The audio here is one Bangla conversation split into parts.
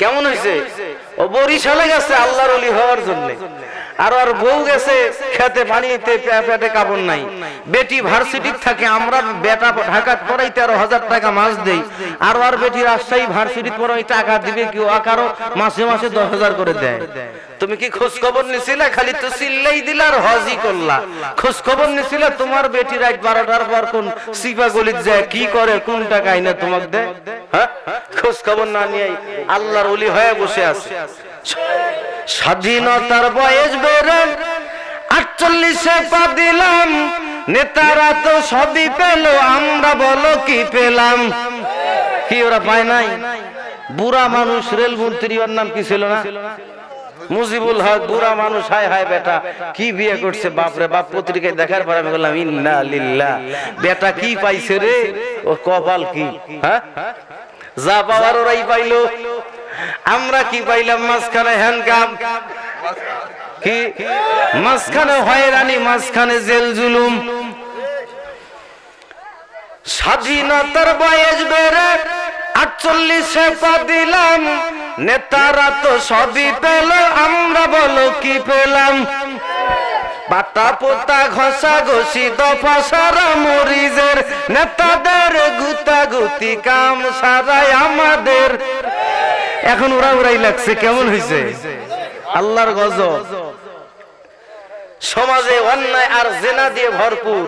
কেমন হয়েছে ও বরিশালে গেছে আল্লাহর অলি হওয়ার জন্য। আর আর বউ গেছে, খেতে পানিতে পেটে কাপড় নাই। বেটি ভার্সিটি থাকে, আমরা বেটা ঢাকাত পড়াই তেরো হাজার টাকা মাস দেই। আর ওর বেটি রাজশাহী ভার্সিটি পড়াই টাকা দিবে কেউ ও কারও মাসে মাসে দশ হাজার করে দেয়। তুমি কি খোঁজ খবর নিছিলে? খালি তো সিল্লাই দিলা আর হজই করলা। খোঁজ খবর নিছিলে? তোমার বেটি রাত বারোটার পর কোন সিপা গলিত যায়, কি করে, কোন টাকা আইনা তোমাকে দেয়? হ্যাঁ? খোঁজ খবর না নিয়ে আল্লাহর অলি হয়ে বসে আছে। স্বাধীনতার বয়স বেড়ে আটচল্লিশে পা দিলাম। নেতারা তো সবই পেল, আমরা বলো কি পেলাম? কি ওরা পায় নাই? বুড়া মানুষ, রেল মন্ত্রী, ওর নাম কি ছিল না? মুজিবুল হক, বুড়া মানুষ, হায় হায় বেটা, কি বিয়ে করছে বাপরে বাপ পত্রিকায় দেখার পর আমি বললাম, ইন্না লিল্লাহ। বেটা কি পাইছে রে? ও কপাল কি হ্যাঁ? যা পাওয়ার ওরাই পাইলো। আমরা কি পাইলাম মাঝখানে হ্যান্ডকাম কি? মাঝখানে হয়রানি মাঝখানে জেল জুলুম। স্বাধীনতার বয়স বেড়ে আটচল্লিশে পা দিলাম। নেতারা তো সবই পেল আমরা বলো কি পেলাম? পাতা পোতা ঘষা ঘষি দফা সারা মরিজের নেতাদের গুতা গুতি কাম সারাই আমাদের এখন ওরা ওরাই লাগছে, কেমন হয়েছে আল্লাহর গজব। সমাজে অন্যায় আর জেনা দিয়ে ভরপুর।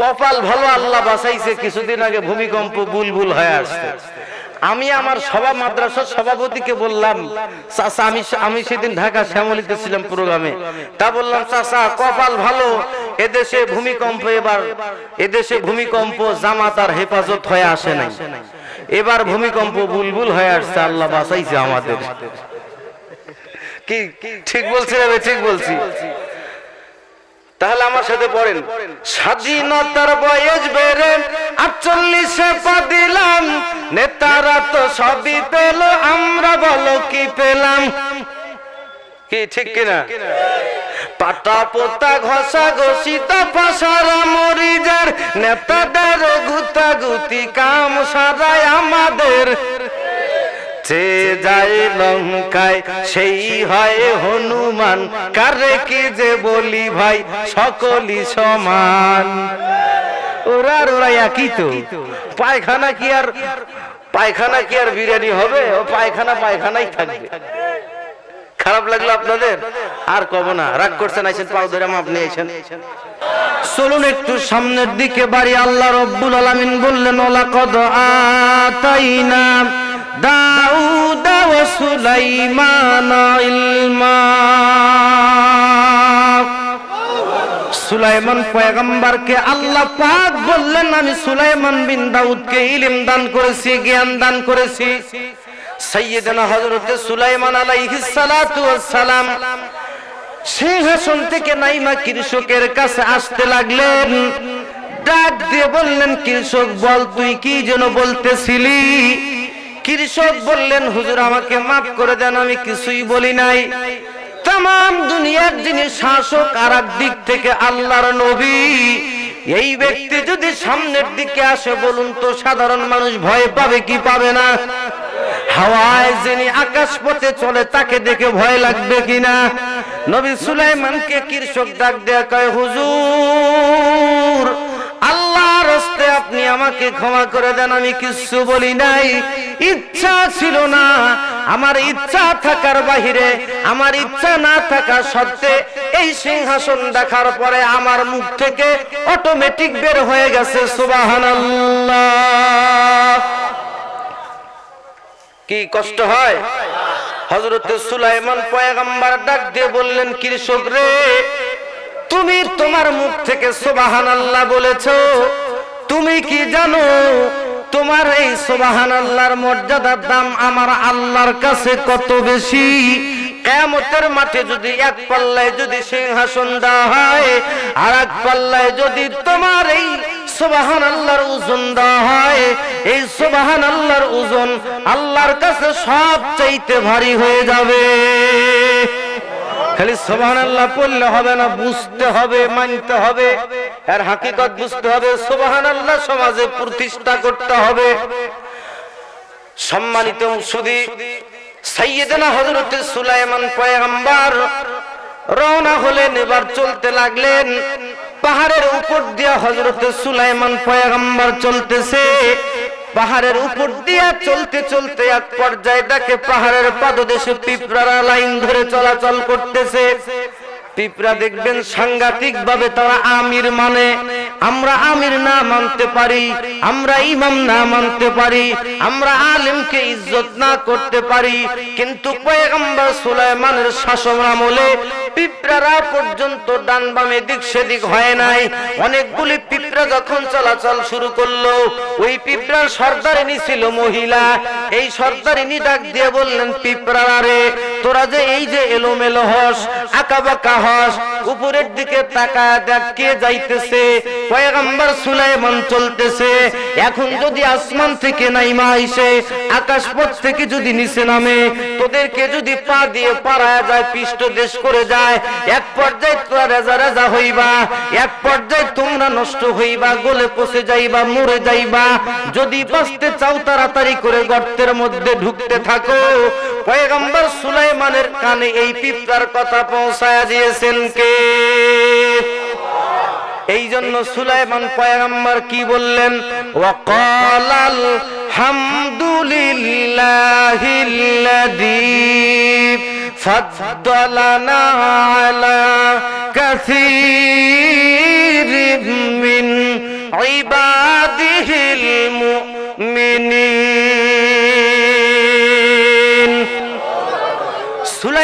কপাল ভালো আল্লাহ বাঁচাইছে, কিছুদিন আগে ভূমিকম্প বুলবুল হয়ে আসছে। আমি আমার সভা মাদ্রাসার সভাপতিকে বললাম, চাচা, আমি আমি সেদিন ঢাকা শ্যামলিতে ছিলাম প্রোগ্রামে। তা বললাম, চাচা, কপাল ভালো। এদেশে ভূমিকম্প এবার এদেশে ভূমিকম্প জামাত আর হেফাজত হয়ে আসে নাই। এবার ভূমিকম্প বুলবুল হয়ে আসছে, আল্লাহ বাঁচাইছে আমাদের। কি ঠিক বলছি বে? ঠিক বলছি। তাহলে আমার সাথে পড়েন। স্বাধীনতার বয়স বেড়ে আটচল্লিশে পা দিলাম নেতারা তো সবই পেল, আমরা বলো কি পেলাম? কি, ঠিক কিনা? পাতা পোতা ঘষা ঘষিত পাশারা মরিজার নেতাদের গুতা গুতি কাম সারাই আমাদের। যে যায় লঙ্কায়, সেই হয় হনুমান। কারে কি যে বলি ভাই, সকলই সমান। ওরা ওরা একই তো। পায়খানা কি আর পায়খানা কি আর বিরিয়ানি হবে? ও পায়খানা পায়খানাই থাকবে। খারাপ লাগল আপনাদের? আর কব না, রাগ করছেন, আইছেন, পাও ধরে আপনি আইছেন চলুন একটু সামনের দিকে বাড়ি, আল্লাহ রব্বুল আলামিন বললেন ওলা কদ আতাইনা দাউদ ওয়া সুলাইমান ইলমা। সুলাইমান পয়গম্বরকে আল্লাহ পাক বললেন, আমি সুলাইমান বিন দাউদকে ইলম দান করেছি, জ্ঞান দান করেছি। সাইয়েদনা হযরতে সুলাইমান আলাইহিস সালাতু সালাম সিংহাসন থেকে নাইমা কৃষকের কাছে আসতে লাগলেন। ডাক দিয়ে বললেন, কৃষক, বল তুই কি যেন বলতেছিলি? কৃষক বললেন, হুজুর, আমাকে মাফ করে দেন, আমি কিছুই বলি নাই। তাম দুনিয়ার যিনি শাসক আর দিক থেকে আল্লাহর নবী, এই ব্যক্তি যদি সামনের দিকে আসে, বলুন তো সাধারণ মানুষ ভয় পাবে কি পাবে না? হাওয়ায় যিনি আকাশ পথে চলে, তাকে দেখে ভয় লাগবে কিনা? নবী সুলাইমানকে কৃষক ডাক দেয়া কয়, হুজুর, আল্লাহর হস্তে আপনি আমাকে ক্ষমা করে দেন, আমি কিছু বলি নাই। ইচ্ছা ছিল না। আমার ইচ্ছা থাকার বাহিরে, আমার ইচ্ছা না থাকা সত্ত্বে এই সিংহাসন দেখার পরে আমার মুখ থেকে অটোমেটিক বের হয়ে গেছে, সুবহানাল্লাহ। কি কষ্ট হয়? হজরত সুলাইমান পয়গাম্বার ডাক দিয়ে বললেন, কৃষক রে, তুমি তোমার মুখ থেকে সোবাহান আল্লাহ বলেছ। তুমি কি জানো, তোমার এই সোবাহান আল্লাহর মর্যাদার দাম আমার আল্লাহর কাছে কত বেশি? কেমতের মাঠে যদি এক পাল্লায় যদি সিংহাসন দেওয়া হয় আর এক পাল্লায় যদি তোমার এই সোবাহান আল্লাহর ওজন হয়। এই সোবাহান আল্লাহর ওজন আল্লাহর কাছে সব চাইতে ভারী হয়ে যাবে। খালি সোবাহান আল্লাহ পড়লে হবে না, বুঝতে হবে, মানতে হবে। আর হাকিকত বুঝতে হবে সোবাহান আল্লাহ সমাজে প্রতিষ্ঠা করতে হবে। সম্মানিত সুদী সাইয়েদনা হযরত সুলাইমান পয়গম্বর রওনা হলেন, এবার চলতে লাগলেন। পাহাড়ের উপর দিয়া হজরত সুলাইমান পয়গম্বর চলতেছে। পাহাড়ের উপর দিয়া চলতে চলতে এক পর্যায়ে দেখে পাহাড়ের পাদদেশে পিঁপড়ারা লাইন ধরে চলাচল করতেছে। পিঁপড়া দেখবেন সাংঘাতিক ভাবে তারা আমির মানে। আমরা আমির না মানতে পারি, আমরা ইমাম না মানতে পারি, আমরা আলেমকে ইজ্জত না করতে পারি, কিন্তু পয়গম্বর সুলাইমানের শাসন আমলে পিঁপড়ারা পর্যন্ত ডান বামে দিক সেদিক হয় নাই। অনেকগুলি পিঁপড়া যখন চলাচল শুরু করল, ওই পিঁপড়ার সর্দারিনী ছিল মহিলা। এই সর্দারিনী ডাক দিয়ে বললেন, পিঁপড়ারা রে তোরা যে এই যে এলোমেলো হস আঁকা বাঁকা হস, উপরের দিকে তাকায় দেখ কে যাইতেছে। পয়গম্বর সুলাইমান চলতেছে। এখন যদি আসমান থেকে নাইমা আইসে, আকাশ পথ থেকে যদি নিচে নামে, তোদেরকে যদি পা দিয়ে পাড়ায় যায় পৃষ্ঠ দেশ করে যায়, এক পর্যায়ে তোরা রেজা রেজা হইবা, এক পর্যায়ে তোমরা নষ্ট হইবা, গলে পচে যাইবা, মরে যাইবা। যদি বাঁচতে চাও, তাড়াতাড়ি করে গর্তের মধ্যে ঢুকতে থাকো। পয়গম্বর সুলাইমানের কানে এই পিঁপড়ার কথা পৌঁছায় দিয়েছেন কে? এই জন্য সুলাইমান পয়গম্বর কি বললেন? ওয়াকালাল হামদুলিল্লাহিল্লাযী মিন ইবাদিহিল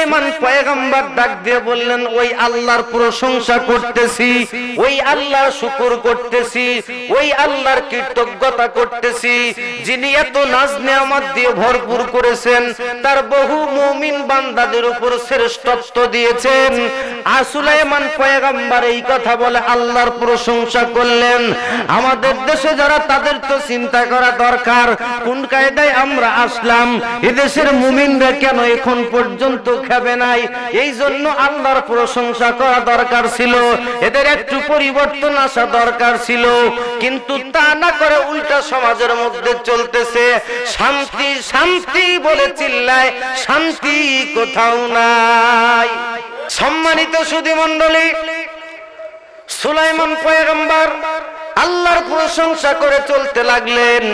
সুলাইমান পয়গম্বর ডাক দিয়ে বললেন, ওই আল্লাহর প্রশংসা করতেছি, ওই আল্লাহর শুকর করতেছি, ওই আল্লাহর কৃতজ্ঞতা করতেছি। যিনি এত নাজ নেয়ামত দিয়ে ভরপুর করেছেন, তার বহু মুমিন বান্দাদের উপর শ্রেষ্ঠত্ব দিয়েছেন। আর সুলাইমান পয়গম্বর এই কথা বলে আল্লাহর প্রশংসা করলেন। আমাদের দেশে যারা তাদের তো চিন্তা করা দরকার, কোন কায়দায় আমরা আসলাম? এদেশের মুমিনরা কেন এখন পর্যন্ত খাবে নাই। এই জন্য আল্লাহর প্রশংসা করা দরকার ছিল। এদের একটু পরিবর্তন আসা দরকার ছিল। কিন্তু তা না করে উল্টা সমাজের মধ্যে চলতেছে। শান্তি শান্তি বলে চিল্লায়, শান্তি কোথাও নাই। সম্মানিত সুধী মন্ডলী সুলাইমান পয়গম্বর, আল্লাহর প্রশংসা করে চলতে লাগলেন।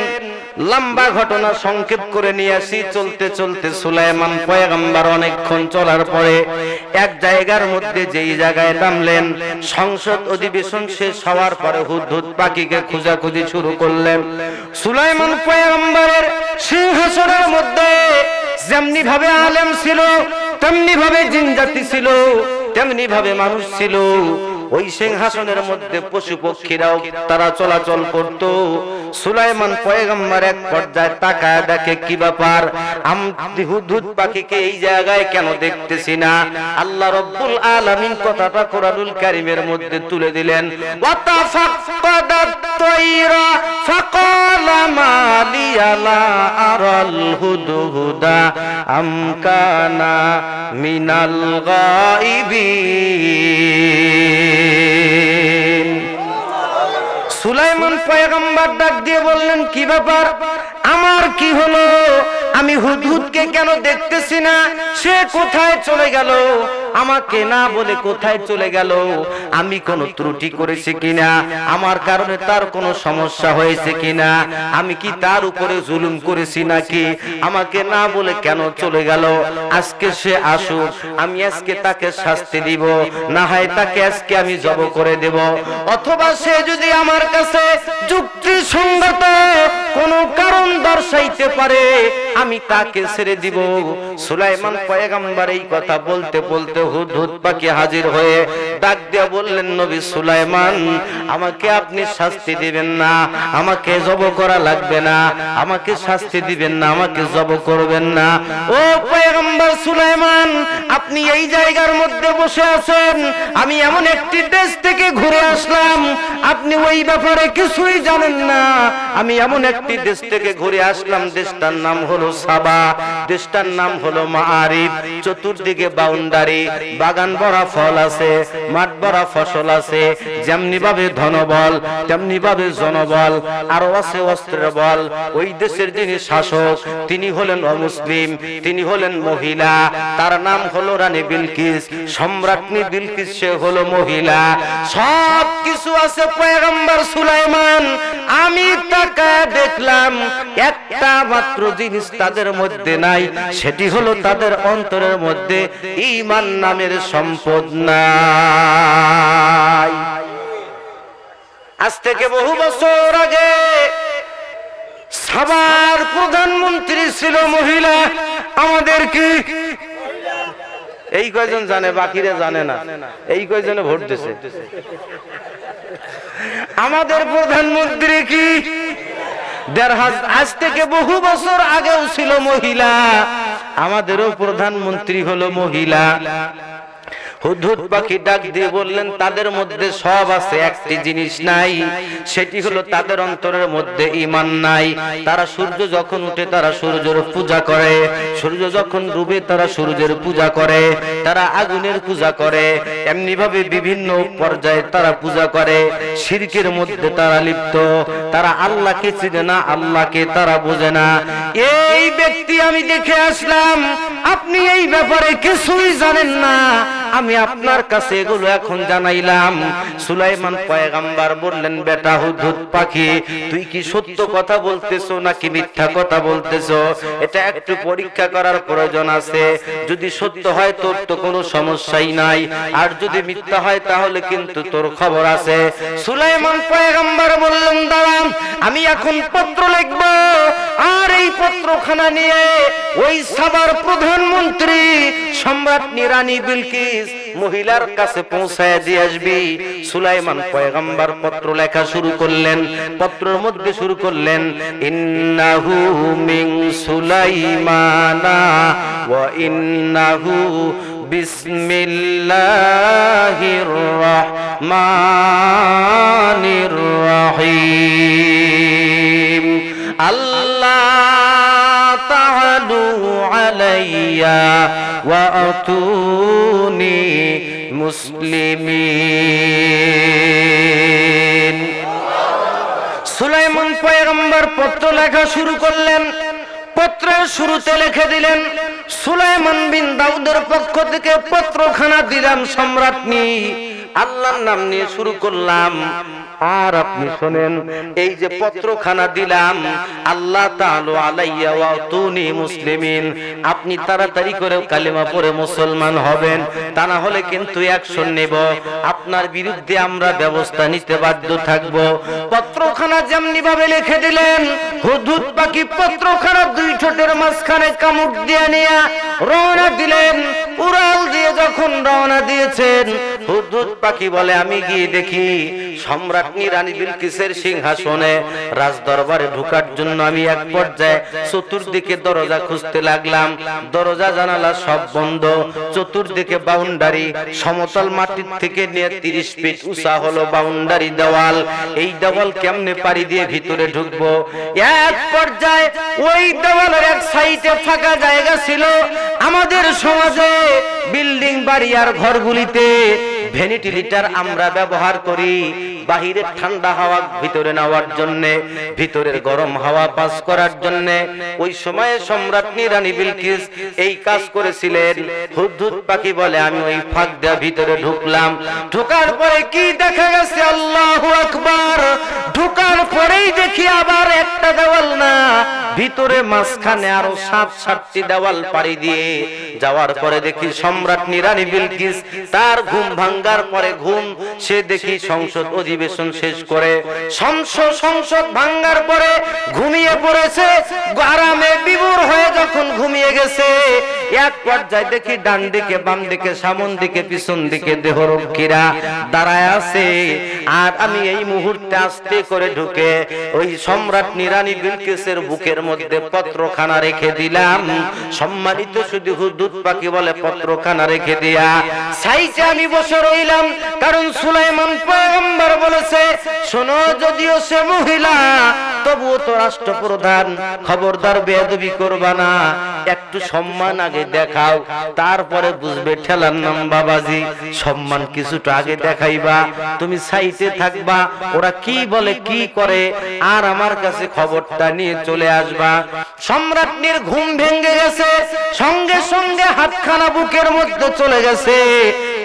লম্বা ঘটনা সংক্ষেপ করে নিয়ে আসি। চলতে চলতে সুলাইমান পয়গম্বর অনেকক্ষণ চলার পরে এক জায়গার মধ্যে যেই জায়গায় নামলেন, সংসদ অধিবেশন শেষ হওয়ার পরে হুদহুদ পাখিকে খোঁজাখুঁজি শুরু করলেন। সুলাইমান পয়গম্বরের সিংহাসনের মধ্যে যেমনি ভাবে আলেম ছিল তেমনি ভাবে জিনজাতি ছিল তেমনি ভাবে মানুষ ছিল। ওই সিংহাসনের মধ্যে পশু পক্ষীরাও তারা চলাচল করত। সুলাইমান পয়গম্বর এক পর্যায়ে তাকায় দেখে কি ব্যাপার? আমি হুদহুদ পাখিকে এই জায়গায় কেন দেখতেছি না? আল্লাহ রব্বুল আলামিন কথাটা কোরআনুল কারীমের মধ্যে তুলে দিলেন। মিনাল গায়িবিন সুলাইমান পয়গম্বর ডাক দিয়ে বললেন কি ব্যাপার? আমার কি হলো? আমি হুদহুদকে কেন দেখতেছি না? সে কোথায় চলে গেল? আমাকে না বলে কোথায় চলে গেল? আমি কোনো ত্রুটি করেছি কিনা? আমার কারণে তার কোনো সমস্যা হয়েছে কিনা? আমি কি তার উপরে জুলুম করেছি নাকি? আমাকে না বলে কেন চলে গেল? আজকে সে আসুক, আমি আজকে তাকে শাস্তি দিব। না হয় তাকে আজকে আমি জব করে দেব। অথবা সে যদি আমার কাছে যুক্তি সঙ্গত কোন কারণ দর্শাইতে পারে, আমি তাকে ছেড়ে দিব। সুলাইমান পয়গাম্বার এই কথা বলতে বলতে হুদ হুদ পাখি হাজির হয়ে ডাক দিয়া বললেন, নবী সুলাইমান, আমাকে আপনি শাস্তি দিবেন না, আমাকে জব করা লাগবে না, আমাকে শাস্তি দিবেন না, আমাকে জব করবেন না। ও পয়গম্বর সুলাইমান, আপনি এই জায়গার মধ্যে বসে আছেন, আমি এমন একটি দেশ থেকে ঘুরে আসলাম, আপনি ওই ব্যাপারে কিছুই জানেন না। আমি এমন একটি দেশ থেকে ঘুরে আসলাম, দেশটার নাম হলো সাবা। দেশটার নাম হলো মাআরিফ। চতুর্দিকে বাউন্ডারি, বাগান ভরা ফল আছে, মাঠ ভরা ফসল আছে যেমনি ভাবে ধনবল তেমনি ভাবে জনবল আরও আছে অস্ত্রের বল। ওই দেশের যিনি শাসক, তিনি হলেন অমুসলিম, তিনি হলেন মহিলা। তার নাম হলো রানী বিলকিস, সম্রাটনি বিলকিস সে হলো মহিলা। সব কিছু আছে পয়গম্বর সুলাইমান। আমি তাকা দেখলাম, একটা মাত্র জিনিস তাদের মধ্যে নাই, সেটি হলো তাদের অন্তরের মধ্যে ঈমান নামের সম্পদ নাই। আজ থেকে বহু বছর আগে সাবার প্রধানমন্ত্রী ছিল মহিলা, আমাদের কি? এই কয়জন জানে, বাকিরা জানে না। এই কয়জনে ভোট দিছে? আমাদের প্রধানমন্ত্রী কি? আজ থেকে বহু বছর আগেও ছিল মহিলা। আমাদেরও প্রধানমন্ত্রী হলো মহিলা। হুদহুদ পাখি ডাক দিয়ে বললেন, তাদের মধ্যে সব আছে, একটি জিনিস নাই, সেটি হলো তাদের অন্তরের মধ্যে ইমান নাই। তারা সূর্য যখন উঠে, তারা সূর্যের পূজা করে। সূর্য যখন ডুবে, তারা সূর্যের পূজা করে। তারা আগুনের পূজা করে। এমনি ভাবে বিভিন্ন পর্যায়ে তারা পূজা করে। শিরকের মধ্যে তারা লিপ্ত। তারা আল্লাহকে চিনে না, আল্লাহকে তারা বোঝে না। এই ব্যক্তি আমি দেখে আসলাম, আপনি এই ব্যাপারে কিছুই জানেন না। আমি আপনার কাছে এগুলো এখন জানাইলাম। সুলাইমান পয়গাম্বার বললেন, বেটা হুদহুদ পাখি, তুই কি সত্য কথা বলতেছো নাকি মিথ্যা কথা বলতেছো? এটা একটু পরীক্ষা করার প্রয়োজন আছে। যদি সত্য হয় তোর তো কোনো সমস্যাই নাই। আর যদি মিথ্যা হয় তাহলে কিন্তু তোর খবর আছে। সুলাইমান পয়গাম্বার বললেন, দাঁড়ান, আমি এখন পত্র লিখব। আর এই পত্রখানা নিয়ে ওই সাবার প্রধানমন্ত্রী সম্রাট নিরানি বিলকিস মহিলার কাছে পৌঁছায় দিয়ে আসবি। সুলাইমান পয়গাম্বার পত্র লেখা শুরু করলেন। পত্রের মধ্যে শুরু করলেন, ইন্নাহু মিন সুলাইমানা ওয়া ইন্নাহু বিসমিল্লাহির রহমানির রহিম। আল্লাহ তাআলু আলাইয়া ওয়া আতুনি মুসলিমিন। সুলাইমান পয়গম্বর পত্র লেখা শুরু করলেন, পত্রের শুরুতে লিখে দিলেন, সুলাইমান বিন দাউদের পক্ষ থেকে পত্রখানা দিলাম সম্রাটনি আল্লাহর নাম নিয়ে শুরু করলাম। আর আপনি শোনেন, এই যে পত্রখানা দিলাম, আল্লাহ তাআলা আলাইয়া ওয়া তুনি মুসলিমিন। আপনি তাড়াতাড়ি করে কালেমা পড়ে মুসলমান হবেন, তা না হলে কিন্তু অ্যাকশন নেব। আপনার বিরুদ্ধে আমরা ব্যবস্থা নিতে বাধ্য থাকব। পত্রখানা যেমনি ভাবে লিখে দিলেন, হুদহুদ পাখি পত্রখানা দুই ঠোঁটের মাঝখানে কামড় দিয়ে নিয়ে রওনা দিলেন। উড়াল দিয়ে যখন রওনা দিয়েছেন হুদহুদ পাখি বলে, আমি গিয়ে দেখি সম্রাটনি রানী বিলকিসের সিংহাসনে রাজ দরবারে ঢোকার জন্য আমি এক পর্যায়ে চতুর্দিকে দরজা খুঁজতে লাগলাম। দরজা, জানালা সব বন্ধ। চতুর্দিকে বাউন্ডারি, সমতল মাটির থেকে নিয়ে তিরিশ ফিট উঁচা হলো বাউন্ডারি দেওয়াল। এই দেওয়াল কেমনে পাড়ি দিয়ে ভিতরে ঢুকবো? এক পর্যায়ে ওই দেওয়ালের এক সাইডে ফাঁকা জায়গা ছিল আমাদের সমাজে। বিল্ডিং, বাড়ি আর ঘরগুলিতে ভেনিটিলিটার আমরা ব্যবহার করি। বাহিরের ঠান্ডা হাওয়া ভিতরে নেওয়ার জন্য, ভিতরের গরম হাওয়া পাস করার জন্য। ওই সময়ে সম্রাটনি রানী বিলকিস এই কাজ করেছিলেন। হুদহুদ পাখি বলে, আমি ওই ফাঁক দেওয়া ভিতরে ঢুকলাম। ঢুকার পরে কি দেখা গেছে? আল্লাহু আকবার! ঢোকার পরেই দেখি আবার একটা দেওয়াল না ভিতরে মাঝখানে আরও সাত সাতটি দেওয়াল পাড়ি দিয়ে যাওয়ার পরে দেখি সম্রাট নিরানি বিলকিস তার ঘুম ভাঙ্গার পরে ঘুম, সে দেখি সংসদ অধিবেশন শেষ করে। সংসদ সংসদ ভাঙ্গার পরে ঘুমিয়ে পড়েছে। আরামে বিভোর হয়ে যখন ঘুমিয়ে গেছে, এক পর্যায়ে দেখি ডান দিকে, বাম দিকে, সামন দিকে, পিছন দিকে দেহরক্ষীরা দাঁড়ায় আছে। আর আমি এই মুহূর্তে আস্তে করে ঢুকে ওই সম্রাট নিরানি বিলকিসের বুকের মধ্যে পত্রখানা রেখে দিলাম। সম্মানিত শুধু দুধ পাখি বলে পত্রখানা রেখে দিয়া। সাইজে আমি বসে রইলাম, কারণ সুলাইমান পয়গম্বর বলেছে, শোনো, যদিও সে মহিলা তবুও তো রাষ্ট্রপ্রধান, খবরদার বেয়াদবি করবা না। একটু সম্মান আগে দেখাও, তারপরে বুঝবে ঠেলার নাম বাবাজি। সম্মান কিছুটা আগে দেখাইবা, তুমি সাইতে থাকবা, ওরা কি বলে, কি করে, আর আমার কাছে খবরটা নিয়ে চলে আসবা। সম্রাটনির ঘুম ভেঙে গেছে, সঙ্গে সঙ্গে হাতখানা বুকের মধ্যে চলে গেছে।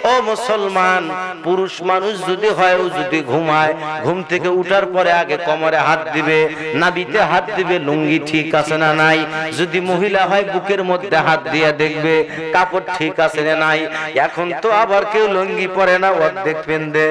ও মুসলমান, পুরুষ মানুষ যদি হয়, ও যদি ঘুমায়, ঘুম থেকে উঠার পরে আগে কোমরে হাত দিবে, নাবিতে হাত দিবে, লুঙ্গি ঠিক আছে না নাই? যদি মহিলা হয়, বুকের মধ্যে হাত দিয়ে দেখবে, কাপড় ঠিক আছে না নাই? এখন তো আবার কেউ লুঙ্গি পরে না, অর্ধেক পেন্দে।